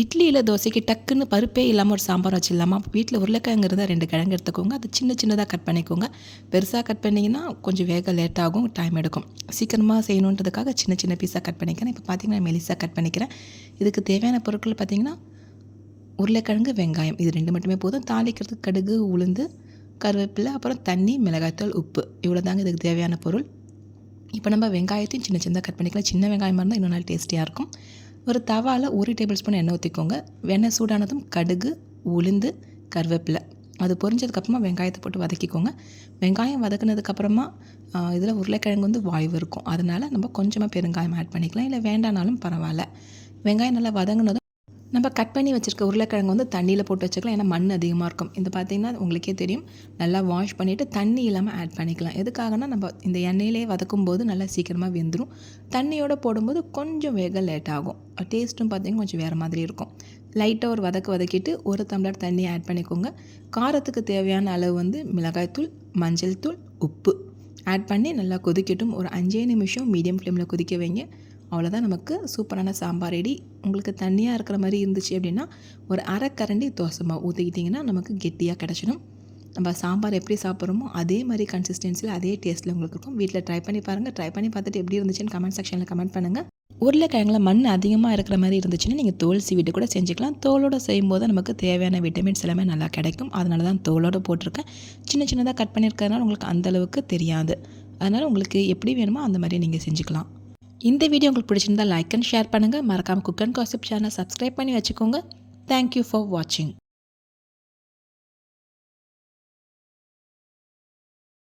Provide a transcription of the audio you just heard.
இட்லியில் தோசைக்கு டக்குன்னு பருப்பே இல்லாமல் ஒரு சாம்பார் வச்சிடலாமா? வீட்டில் உருளைக்கிழங்கு இருந்தால் ரெண்டு கிழங்கு எடுத்துக்கோங்க. அது சின்ன சின்னதாக கட் பண்ணிக்கோங்க. பெருசாக கட் பண்ணிங்கன்னா கொஞ்சம் வேக லேட்டாகும் டைம் எடுக்கும். சீக்கிரமாக செய்யணுன்றதுக்காக சின்ன சின்ன பீஸாக கட் பண்ணிக்கிறேன். இப்போ பார்த்தீங்கன்னா மெலிசாக கட் பண்ணிக்கிறேன். இதுக்கு தேவையான பொருட்கள் பார்த்தீங்கன்னா உருளைக்கிழங்கு வெங்காயம். இது ரெண்டு மட்டுமே போதும். தாளிக்கிறதுக்கு கடுகு உளுந்து கருவேப்பிலை அப்புறம் தண்ணி மிளகாய்த்தூள் உப்பு. இவ்வளோ தாங்க இதுக்கு தேவையான பொருள். இப்போ நம்ம வெங்காயத்தையும் சின்ன சின்னதாக கட் பண்ணிக்கலாம். சின்ன வெங்காயமாக இருந்தால் இன்னும் நாள் டேஸ்டியாக இருக்கும். ஒரு தவாவில் ஒரு டேபிள் ஸ்பூன் எண்ணெய் ஊற்றிக்கோங்க எண்ணெய் சூடானதும் கடுகு உளுந்து கருவேப்பிலை. அது பொரிஞ்சதுக்கப்புறமா வெங்காயத்தை போட்டு வதக்கிக்கோங்க. வெங்காயம் வதக்குனதுக்கப்புறமா இதில் உருளைக்கிழங்கு வந்து வாய்வு இருக்கும். அதனால் நம்ம கொஞ்சமாக பெருங்காயம் ஆட் பண்ணிக்கலாம். இல்லை வேண்டானாலும் பரவாயில்ல. வெங்காயம் நல்லா வதங்கினதும் நம்ம கட் பண்ணி வச்சுருக்க உருளைக்கிழங்கு வந்து தண்ணியில் போட்டு வச்சுக்கலாம். ஏன்னா மண் அதிகமாக இருக்கும். இது பார்த்திங்கன்னா உங்களுக்கே தெரியும். நல்லா வாஷ் பண்ணிவிட்டு தண்ணி இல்லாமல் ஆட் பண்ணிக்கலாம். எதுக்காகனா நம்ம இந்த எண்ணெயிலே வதக்கும் போது நல்லா சீக்கிரமாக வெந்துடும் தண்ணியோடு போடும்போது கொஞ்சம் வேக லேட் ஆகும். டேஸ்ட்டும் பார்த்திங்கன்னா கொஞ்சம் வேறு மாதிரி இருக்கும். லைட்டாக ஒரு வதக்கு வதக்கிட்டு ஒரு டம்ளர் தண்ணி ஆட் பண்ணிக்கோங்க. காரத்துக்கு தேவையான அளவு வந்து மிளகாய்த்தூள் மஞ்சள் தூள் உப்பு. ஆட் பண்ணி நல்லா கொதிக்கட்டும். ஒரு அஞ்சே நிமிஷம் மீடியம் ஃப்ளேமில் கொதிக்க வைங்க. அவ்வளோதான் நமக்கு சூப்பரான சாம்பார் ரெடி. உங்களுக்கு தண்ணியாக இருக்கிற மாதிரி இருந்துச்சு அப்படின்னா ஒரு அரை கரண்டி தோசை மாவு ஊற்றிக்கிட்டிங்கன்னா நமக்கு கெட்டியாக கிடச்சிடும். நம்ம சாம்பார் எப்படி சாப்பிட்றோமோ அதே மாதிரி கன்சிஸ்டன்சியில் அதே டேஸ்ட்டில் உங்களுக்கு இருக்கும். வீட்டில் ட்ரை பண்ணி பாருங்கள் ட்ரை பண்ணி பார்த்துட்டு எப்படி இருந்துச்சுன்னு கமெண்ட் செக்ஷனில் கமெண்ட் பண்ணுங்கள் உருளைக்கிழங்குல மண் அதிகமாக இருக்கிற மாதிரி இருந்துச்சுன்னா நீங்கள் தோல் சீவிட்டு கூட செஞ்சுக்கலாம். தோலோடு செய்யும்போது நமக்கு தேவையான விட்டமின்ஸ் எல்லாமே நல்லா கிடைக்கும். அதனால தான் தோலோடு போட்டிருக்கேன். சின்ன சின்னதாக கட் பண்ணியிருக்கிறதுனால உங்களுக்கு அந்தளவுக்கு தெரியாது. அதனால் உங்களுக்கு எப்படி வேணுமோ அந்த மாதிரி நீங்கள் செஞ்சுக்கலாம். இந்த வீடியோ உங்களுக்கு பிடிச்சிருந்தா லைக் அண்ட் ஷேர் பண்ணுங்கள் மறக்காமல் cook and gossip channel subscribe பண்ணி வச்சுக்கோங்க. தேங்க்யூ ஃபார் வாட்சிங்